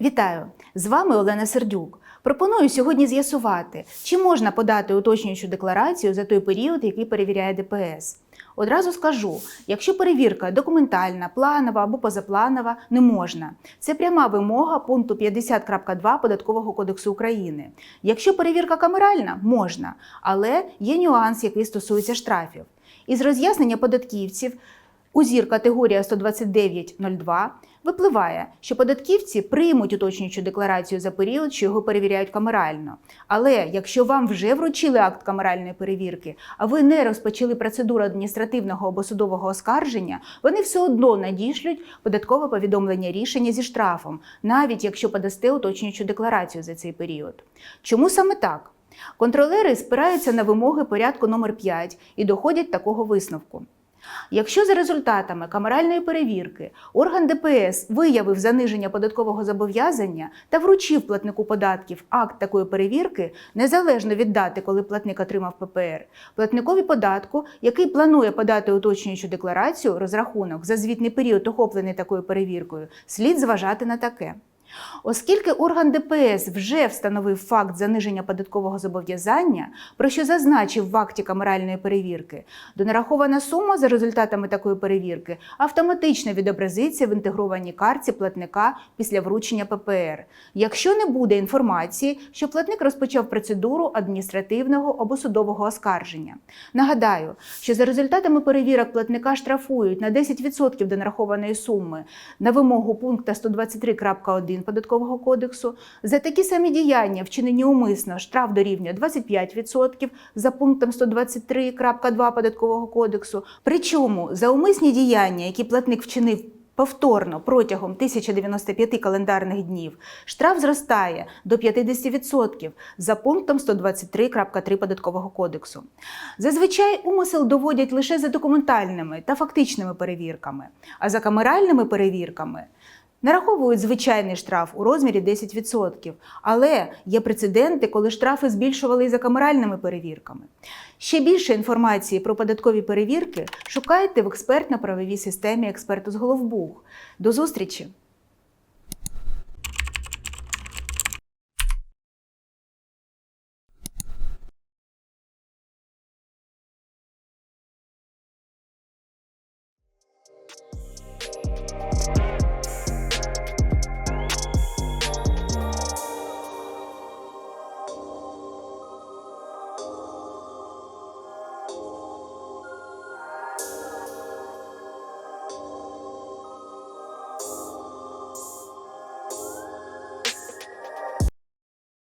Вітаю! З вами Олена Сердюк. Пропоную сьогодні з'ясувати, чи можна подати уточнюючу декларацію за той період, який перевіряє ДПС. Одразу скажу, якщо перевірка документальна, планова або позапланова, не можна. Це пряма вимога пункту 50.2 Податкового кодексу України. Якщо перевірка камеральна, можна, але є нюанс, який стосується штрафів. Із роз'яснення податківців УЗІР категорія 129.02 випливає, що податківці приймуть уточнюючу декларацію за період, що його перевіряють камерально. Але якщо вам вже вручили акт камеральної перевірки, а ви не розпочали процедуру адміністративного або судового оскарження, вони все одно надішлють податкове повідомлення рішення зі штрафом, навіть якщо подасте уточнюючу декларацію за цей період. Чому саме так? Контролери спираються на вимоги порядку номер 5 і доходять такого висновку. Якщо за результатами камеральної перевірки орган ДПС виявив заниження податкового зобов'язання та вручив платнику податків акт такої перевірки, незалежно від дати, коли платник отримав ППР, платникові податку, який планує подати уточнюючу декларацію, розрахунок за звітний період, охоплений такою перевіркою, слід зважати на таке. Оскільки орган ДПС вже встановив факт заниження податкового зобов'язання, про що зазначив в акті камеральної перевірки, донарахована сума за результатами такої перевірки автоматично відобразиться в інтегрованій карті платника після вручення ППР, якщо не буде інформації, що платник розпочав процедуру адміністративного або судового оскарження. Нагадаю, що за результатами перевірок платника штрафують на 10% донарахованої суми на вимогу пункту 123.1 Податкового кодексу. За такі самі діяння, вчинені умисно, штраф дорівнює 25% за пунктом 123.2 Податкового кодексу. Причому за умисні діяння, які платник вчинив повторно протягом 1095 календарних днів, штраф зростає до 50% за пунктом 123.3 Податкового кодексу. Зазвичай умисел доводять лише за документальними та фактичними перевірками, а за камеральними перевірками Нараховують звичайний штраф у розмірі 10%, але є прецеденти, коли штрафи збільшували і за камеральними перевірками. Ще більше інформації про податкові перевірки шукайте в експертно-правовій системі експерту з Головбух. До зустрічі!